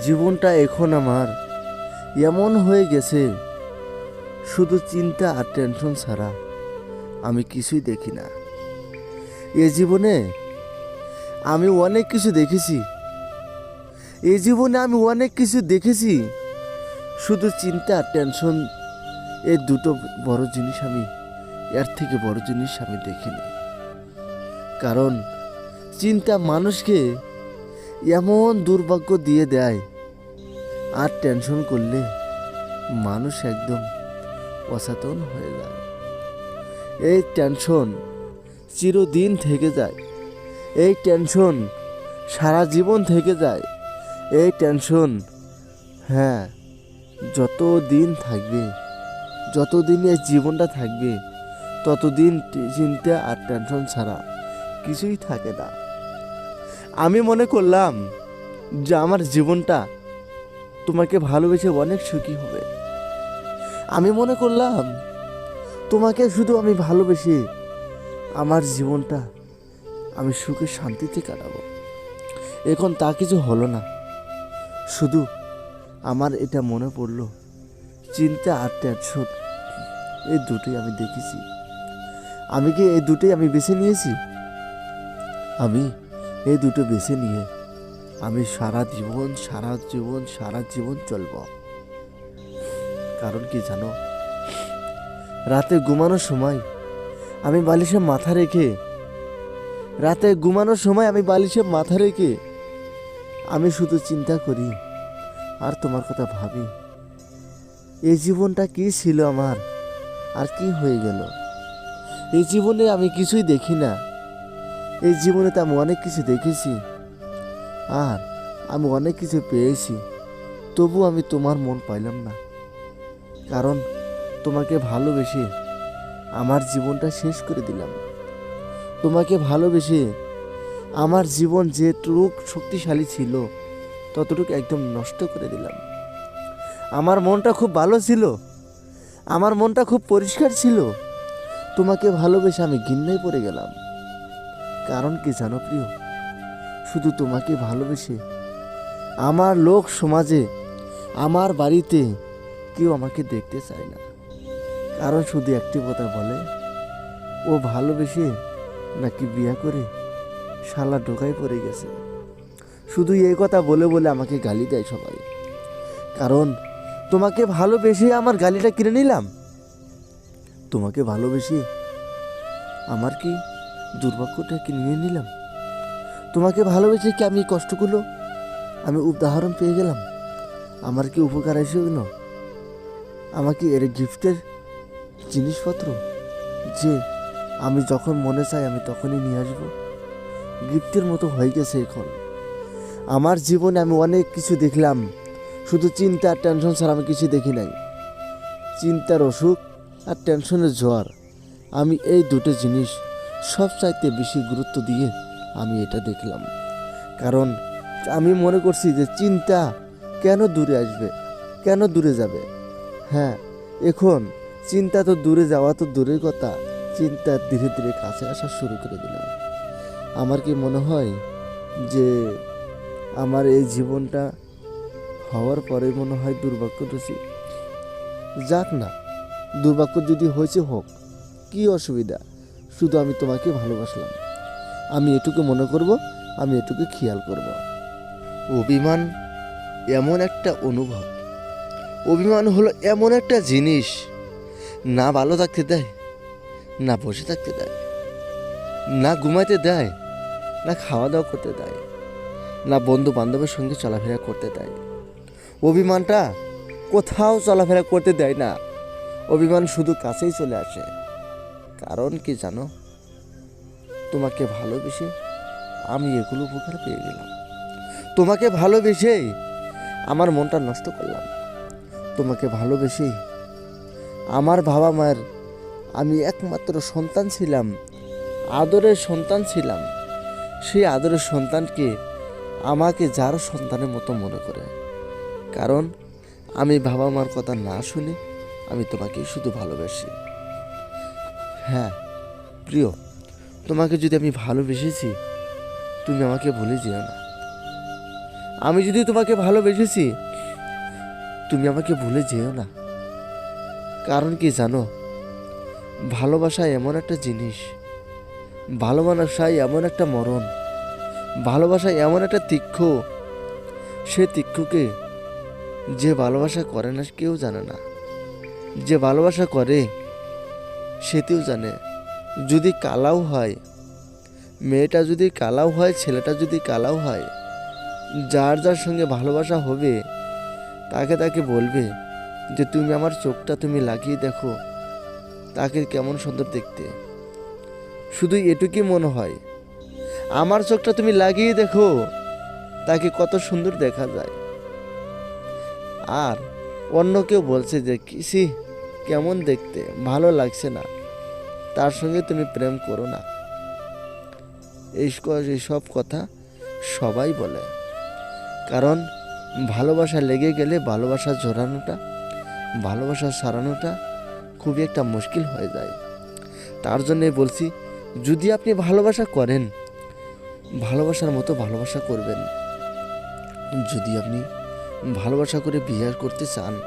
জীবনটা এখন আমার। এমন হয়ে গেছে, শুধু চিন্তা আর টেনশন ছাড়া আমি কিছুই দেখি না। এ জীবনে আমি অনেক কিছু দেখেছি। এই জীবনে আমি অনেক কিছু দেখেছি। শুধু চিন্তা আর টেনশন এই দুটো বড় জিনিস আমি, এর থেকে বড় জিনিস আমি দেখিনি। কারণ চিন্তা মানুষকে এমন দুর্ভাগ্য দিয়ে দেয়। আর টেনশন করলে মানুষ একদম অচেতন হয়ে যায়। এই টেনশন চিরদিন থেকে যায়। এই টেনশন সারা জীবন থেকে যায়। এই টেনশন হ্যাঁ যত দিন থাকবে, যতদিন এই জীবনটা থাকবে, ততদিন চিন্তা আর টেনশন ছাড়া কিছুই থাকে না। আমি মনে করলাম যে আমার জীবনটা তোমাকে ভালোবেসে অনেক সুখী হবে। আমি মনে করলাম তোমাকে শুধু আমি ভালোবেসে আমার জীবনটা আমি সুখে শান্তিতে কাটাবো। এখন তা কিছু হলো না। শুধু আমার এটা মনে পড়ল, চিন্তা আর টেনশন এই দুটোই আমি দেখেছি। আমি কি এই দুটোই আমি বেছে নিয়েছি? আমি এই দুটো বেছে নিয়ে আমি সারা জীবন সারা জীবন সারা জীবন চলব। কারণ কি জানো? রাতে ঘুমানোর সময় আমি বালিশে মাথা রেখে, রাতে ঘুমানোর সময় আমি বালিশে মাথা রেখে আমি শুধু চিন্তা করি, আর তোমার কথা ভাবি, এই জীবনটা কি ছিল আমার? আর কি হয়ে গেল? এই জীবনে আমি কিছুই দেখি না। এই জীবনে তো আমি অনেক কিছু দেখেছি। আর আমি অনেক কিছু পেয়েছি। তবু আমি তোমার মন পাইলাম না। কারণ তোমাকে ভালোবেসে আমার জীবনটা শেষ করে দিলাম। তোমাকে ভালোবেসে আমার জীবন যেটুক শক্তিশালী ছিল, ততটুকু একদম নষ্ট করে দিলাম। আমার মনটা খুব ভালো ছিল। আমার মনটা খুব পরিষ্কার ছিল। তোমাকে ভালোবেসে আমি ঘিন্নায় পড়ে গেলাম। কারণ কি জানো প্রিয়? শুধু তোমাকে ভালোবেসে আমার লোক সমাজে, আমার বাড়িতে কেউ আমাকে দেখতে চায় না। কারণ শুধু একটি কথা বলে, ও ভালোবেসে নাকি বিয়া করে শালা ঢোকায় পড়ে গেছে। শুধু এই কথা বলে বলে আমাকে গালি দেয় সবাই। কারণ তোমাকে ভালোবেসে আমার গালিটা কিনে নিলাম। তোমাকে ভালোবেসে আমার কি দুর্ভাগ্যটা কি নিয়ে নিলাম। তোমাকে ভালোবেসে কি আমি কষ্টগুলো আমি উদাহরণ পেয়ে গেলাম? আমার কি উপকার এসে গেল আমাকে এর গিফটের জিনিসপত্র? যে আমি যখন মনে চাই আমি তখনই নিয়ে আসব। গিফটের মতো হয়ে গেছে এখন। আমার জীবনে আমি অনেক কিছু দেখলাম। শুধু চিন্তা আর টেনশন ছাড়া আমি কিছু দেখি নাই। চিন্তার অসুখ আর টেনশনের জ্বর। আমি এই দুটো জিনিস সব চাইতে বেশি গুরুত্ব দিয়ে আমি এটা দেখলাম। কারণ আমি মনে করছি যে চিন্তা কেন দূরে আসবে? কেন দূরে যাবে? হ্যাঁ এখন চিন্তা তো দূরে যাওয়া তো দূরের কথা। চিন্তা ধীরে ধীরে কাছে আসা শুরু করে দিলাম। আমার কি মনে হয় যে আমার এই জীবনটা হওয়ার পরে মনে হয় দুর্ভাগ্য দোষী যাক না, দুর্ভাগ্য যদি হয়েছে হোক, কি অসুবিধা? শুধু আমি তোমাকে ভালোবাসলাম। আমি এটুকু মনে করব, আমি এটুকু খেয়াল করব। অভিমান এমন একটা অনুভব। অভিমান হলো এমন একটা জিনিস, না ভালো থাকতে দেয়, না বসে থাকতে দেয়, না ঘুমাইতে দেয়, না খাওয়া দাওয়া করতে দেয়, না বন্ধু বান্ধবের সঙ্গে চলাফেরা করতে দেয়। অভিমানটা কোথাও চলাফেরা করতে দেয় না। অভিমান শুধু কাছেই চলে আসে। কারণ কি জানো? তোমাকে ভালোবেসে আমি এগুলো উপকার পেয়ে গেলাম। তোমাকে ভালোবেসেই আমার মনটা নষ্ট করলাম। তোমাকে ভালোবেসেই আমার বাবা মায়ের আমি একমাত্র সন্তান ছিলাম, আদরের সন্তান ছিলাম। সেই আদরের সন্তানকে আমাকে যার সন্তানের মতো মনে করে। কারণ আমি বাবা মার কথা না শুনে আমি তোমাকে শুধু ভালোবাসি। হ্যাঁ প্রিয়, তোমাকে যদি আমি ভালোবেসেছি, তুমি আমাকে ভুলে যেও না। আমি যদি তোমাকে ভালোবেসেছি, তুমি আমাকে ভুলে যেও না। কারণ কি জানো, ভালোবাসা এমন একটা জিনিস ভালোবাসায় এমন একটা মরণ, ভালোবাসা এমন একটা তীক্ষ্ণ, সে তীক্ষ্ণকে যে ভালোবাসা করে না, কেউ জানে না। যে ভালোবাসা করে সেটিও জানে। যদি কালাও হয়, মেয়েটা যদি কালাও হয়, ছেলেটা যদি কালাও হয়, যার যার সঙ্গে ভালোবাসা হবে, তাকে তাকে বলবে যে, তুমি আমার চোখটা তুমি লাগিয়ে দেখো, তাকে কেমন সুন্দর দেখতে। শুধু এটুকুই মনে হয়, আমার চোখটা তুমি লাগিয়ে দেখো, তাকে কত সুন্দর দেখা যায়। আর অন্য কেউ বলছে যে কিসি কেমন দেখতে, ভালো লাগছে না। তার সঙ্গে তুমি প্রেম করো না। এই সব কথা সবাই বলে। কারণ ভালোবাসা লেগে গেলে ভালোবাসা জোরানোটা ভালোবাসা সারানোটা খুবই একটা মুশকিল হয়ে যায়। তার জন্যই বলছি, যদি আপনি ভালোবাসা করেন, ভালোবাসার মতো ভালোবাসা করবেন। যদি আপনি ভালোবাসা করে বিয়ে করতে চান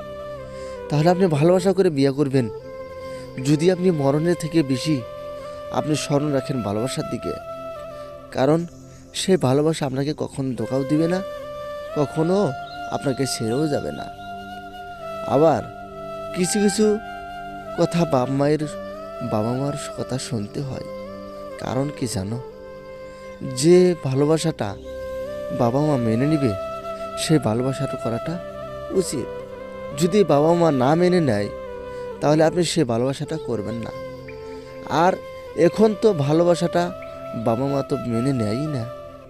তাহলে আপনি ভালোবাসা করে বিয়ে করবেন। যদি আপনি মরণের থেকে বেশি, আপনি স্মরণ রাখেন ভালোবাসার দিকে। কারণ সে ভালোবাসা আপনাকে কখনো ধোকাও দিবে না, কখনো আপনাকে ছেড়েও যাবে না। আবার কিছু কিছু কথা বাপ মায়ের, বাবা মার কথা শুনতে হয়। কারণ কি জানো? যে ভালোবাসাটা বাবা মা মেনে নিবে সেই ভালোবাসাটা করাটা উচিত। যদি বাবা মা না মেনে নেয়, তাহলে আপনি সে ভালোবাসাটা করবেন না। আর এখন তো ভালোবাসাটা বাবা মা তো মেনে নেয়ই না,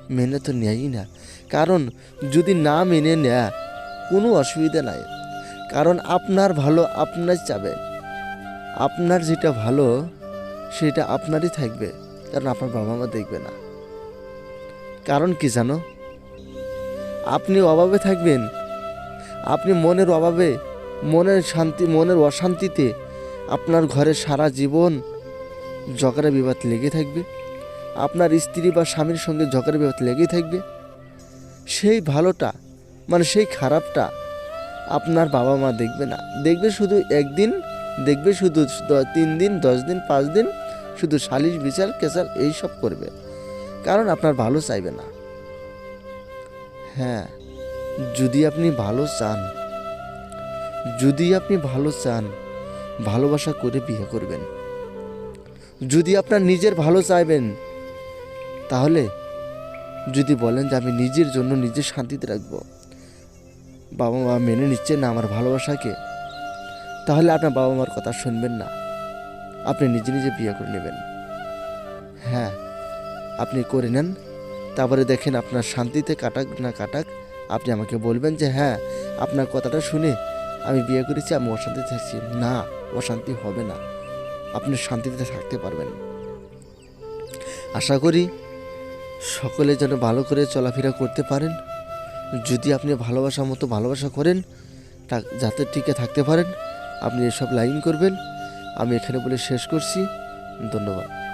মেনে তো নেয়ই না। কারণ যদি না মেনে নেয়, কোনো অসুবিধা নাই। কারণ আপনার ভালো আপনার চাবে। আপনার যেটা ভালো, সেটা আপনারই থাকবে। কারণ আপনার বাবা মা দেখবে না। কারণ কি জানো? আপনি অভাবে থাকবেন আপনি মনের অভাবে, মনের শান্তি, মনের অশান্তিতে আপনার ঘরে সারা জীবন ঝগড়া, বিবাদ লেগে থাকবে। আপনার স্ত্রী বা স্বামীর সঙ্গে ঝগড়া, বিবাদ লেগেই থাকবে। সেই ভালোটা মানে সেই খারাপটা আপনার বাবা মা দেখবে না। দেখবে শুধু একদিন, দেখবে শুধু তিন দিন, দশ দিন, পাঁচ দিন, শুধু সালিশ, বিচার কেসার এইসব করবে। কারণ আপনার ভালো চাইবে না। হ্যাঁ। যদি আপনি ভালো চান, যদি আপনি ভালো চান, ভালোবাসা করে বিয়ে করবেন। যদি আপনার নিজের ভালো চাইবেন, তাহলে যদি বলেন যে আমি নিজের জন্য নিজের শান্তিতে রাখব, বাবা মা মেনে নিচ্ছে না আমার ভালোবাসাকে, তাহলে আপনার বাবা মার কথা শুনবেন না। আপনি নিজে নিজে বিয়ে করে নেবেন। হ্যাঁ আপনি করে নেন। তারপরে দেখেন আপনার শান্তিতে কাটাক না কাটাক আপনি আমাকে বলবেন যে হ্যাঁ আপনার কথাটা শুনে আমি বিয়ে করেছি, আমি অশান্তিতে থাকছি। না, অশান্তি হবে না। আপনি শান্তিতে থাকতে পারবেন। আশা করি সকলে যেন ভালো করে চলাফেরা করতে পারেন। যদি আপনি ভালোবাসা মতো ভালোবাসা করেন, তা- যাতে টিকে থাকতে পারেন, আপনি এসব লাইন করবেন। আমি এখানে বলে শেষ করছি। ধন্যবাদ।